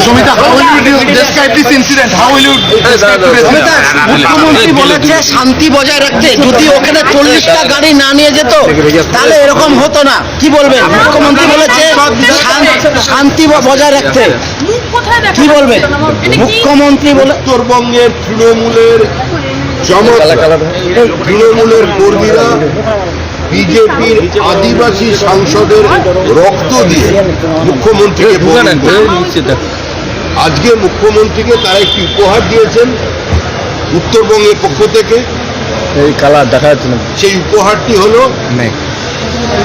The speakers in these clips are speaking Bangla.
Describe this incident? How will you describe today's Amita, incident? মুখ্যমন্ত্রী বলেছে শান্তি বজায় রাখতে যদি ওখানে চল্লিশটা গাড়ি না নিয়ে যেত তাহলে এরকম হতো না। কি বলবেন? মুখ্যমন্ত্রী বলেছে শান্তি বজায় রাখতে। কি বলবেন? মুখ্যমন্ত্রী বলে উত্তরবঙ্গের তৃণমূলের তৃণমূলের কর্মীরা বিজেপির আদিবাসী সাংসদের রক্ত দিয়ে মুখ্যমন্ত্রীকে করেছে। আজকে মুখ্যমন্ত্রীকে তারা একটি উপহার দিয়েছেন উত্তরবঙ্গের পক্ষ থেকে। এই কালার দেখা যাচ্ছে না। সেই উপহারটি হলো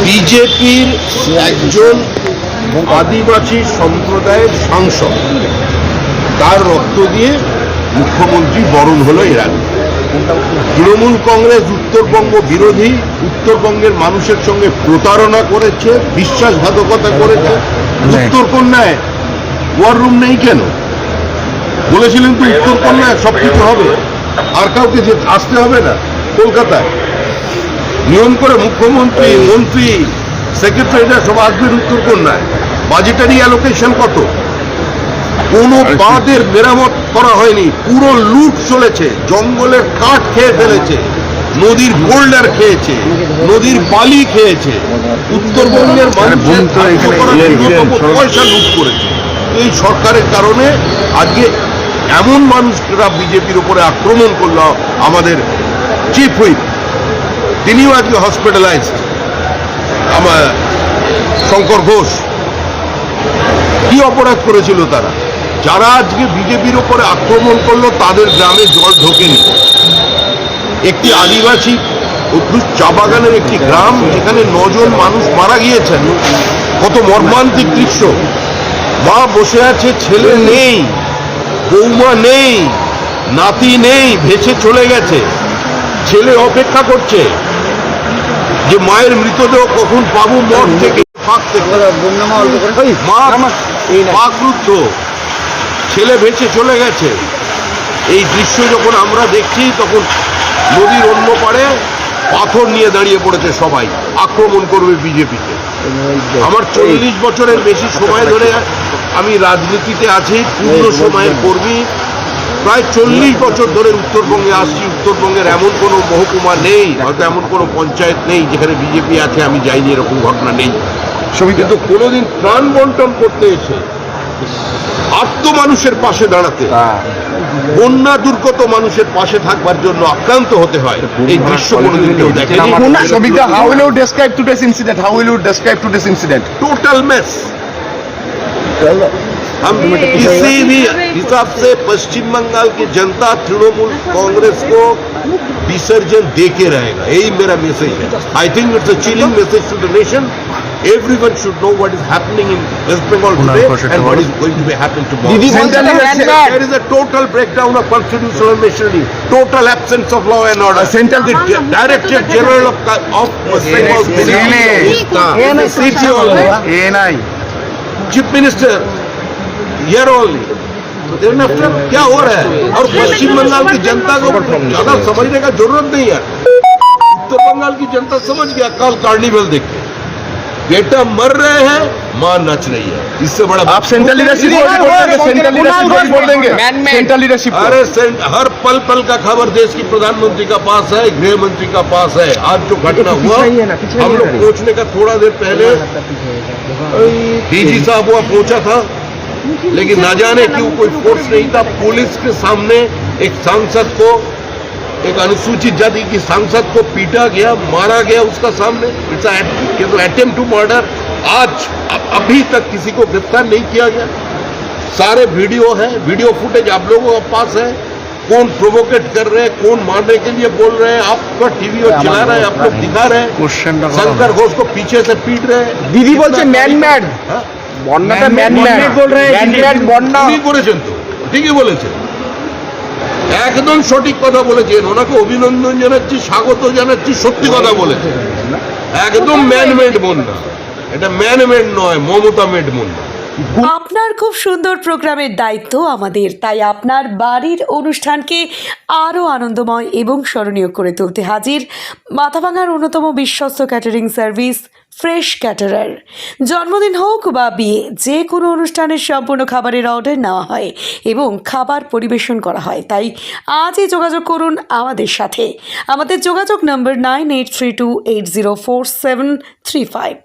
বিজেপির একজন আদিবাসী সম্প্রদায়ের সাংসদ। তার রক্ত দিয়ে মুখ্যমন্ত্রী বরণ হলো এর। তৃণমূল কংগ্রেস উত্তরবঙ্গ বিরোধী উত্তরবঙ্গের মানুষের সঙ্গে প্রতারণা করেছে বিশ্বাসঘাতকতা করেছে। উত্তরকন্যায় ওয়ার রুম নেই কেন? বলেছিলেন তো উত্তরকন্যায় সব কিছু হবে। আর কাউকে যে আসতে হবে না কলকাতায়। নিয়ম করে মুখ্যমন্ত্রী মন্ত্রী সেক্রেটারিরা সব আসবেন উত্তরকন্যায় বাজেটারি অ্যালোকেশন কত? কোনো বাঁধের মেরামত করা হয়নি। পুরো লুট চলেছে। জঙ্গলের কাঠ খেয়ে ফেলেছে। নদীর বোল্ডার খেয়েছে। নদীর বালি খেয়েছে। উত্তরবঙ্গের মানুষের ন্যূনতম পয়সা লুট করেছে। এই সরকারের কারণে আজকে এমন মানুষরা বিজেপির উপরে আক্রমণ করল আমাদের চিফ হুইপ। তিনিও আজকে হসপিটালাইজড আমার শঙ্কর ঘোষ। কি অপরাধ করেছিল তারা? যারা আজকে বিজেপির উপরে আক্রমণ করল, তাদের গ্রামে জল ঢোকেনি। একটি আদিবাসী অদ্ভুত চা বাগানের একটি গ্রাম, যেখানে নজন মানুষ মারা গিয়েছেন। কত মর্মান্তিক দৃশ্য। মা বসে আছে ছেলে নেই বৌমা নেই নাতি নেই ভেসে চলে গেছে। ছেলে অপেক্ষা করছে যে মায়ের মৃতদেহ কখন পাবো মঠ থেকে ফাঁক থেকে। মা পাকরুদ্ধ ছেলে ভেসে চলে গেছে। এই দৃশ্য যখন আমরা দেখছি তখন নদীর অন্য পাড়ে পাথর নিয়ে দাঁড়িয়ে পড়েছে সবাই। আক্রমণ করবে বিজেপিকে। আমার চল্লিশ বছরের বেশি সময় ধরে আমি রাজনীতিতে আছি পূর্ণ সময়ের কর্মী। প্রায় চল্লিশ বছর ধরে উত্তরবঙ্গে আসছি উত্তরবঙ্গের এমন কোনো মহকুমা নেই হয়তো এমন কোনো পঞ্চায়েত নেই যেখানে বিজেপি আছে আমি যাইনি এরকম ঘটনা নেই। কিন্তু কোনোদিন প্রাণ বন্টন করতে এসে আত্ম মানুষের পাশে দাঁড়াতে বন্যা দুর্গত মানুষের পাশে থাকবার জন্য আক্রান্ত হতে হয়। এই দৃশ্য কোনোদিন কেউ দেখে টু টোটাল মেস हम किसी भी हिसाब से पश्चिम बंगाल की जनता तृणमूल कांग्रेस को विसर्जन देके रहेगा। यही मेरा मैसेज है। I think it's a chilling message to the nation everyone should know what is happening in West Bengal and is going to be happen tomorrow is a total breakdown of constitutional machinery total absence of law and order central director general of of West Bengal chief minister yeah only after क्या हो रहा है? और पश्चिम बंगाल की जनता को ज़्यादा समझने का ज़रूरत नहीं है। उत्तर बंगाल की जनता समझ गया, कल कार्निवल देख। के बेटा मर रहे हैं माँ नच रही है। इससे बड़ा आप central leadership central leadership report देंगे। सेंट्रल लीडरशिप अरे सेंट- हर पल पल का खबर देश की प्रधानमंत्री का पास है गृह मंत्री का पास है। आज जो घटना हुआ हम लोग पहुँचने का थोड़ा देर पहले डीजी साहब हुआ पहुँचा था लेकिन न जाने क्यों कोई फोर्स नहीं था। पुलिस के सामने एक सांसद को एक अनुसूचित जाति की सांसद को पीटा गया मारा गया उसका सामने इट्स अटेम्प्ट टू मर्डर आज अब- अभी तक किसी को गिरफ्तार नहीं किया गया सारे वीडियो है वीडियो फुटेज आप लोगों के पास है कौन प्रोवोकेट कर रहे हैं कौन मारने के लिए बोल रहे हैं आपका टीवी और चला रहे हैं आप लोग दिखा रहे हैं शंकर घोष को पीछे से पीट रहे हैं দিদি বলছে ম্যান ম্যাড হ্যাঁ? বন্যাটা ম্যান ম্যাড ম্যান ম্যাড বন্যা উনি করেছেন তো ঠিকই বলেছেন একদম সঠিক কথা বলেছেন। ওনাকে অভিনন্দন জানাচ্ছি স্বাগত জানাচ্ছি সত্যি কথা বলেছেন। একদম ম্যানমেড বন্যা এটা ম্যানমেড নয় মমতা মেড বন্যা আপনার খুব সুন্দর প্রোগ্রামের দায়িত্ব আমাদের তাই আপনার বাড়ির অনুষ্ঠানকে আরও আনন্দময় এবং স্মরণীয় করে তুলতে হাজির। মাথাভাঙার অন্যতম বিশ্বস্ত ক্যাটারিং সার্ভিস ফ্রেশ ক্যাটারার। জন্মদিন হোক বা বিয়ে, যে কোনো অনুষ্ঠানের সম্পূর্ণ খাবারের অর্ডার নেওয়া হয় এবং খাবার পরিবেশন করা হয়। তাই আজই যোগাযোগ করুন আমাদের সাথে। আমাদের যোগাযোগ নম্বর nine eight three two eight zero four seven three five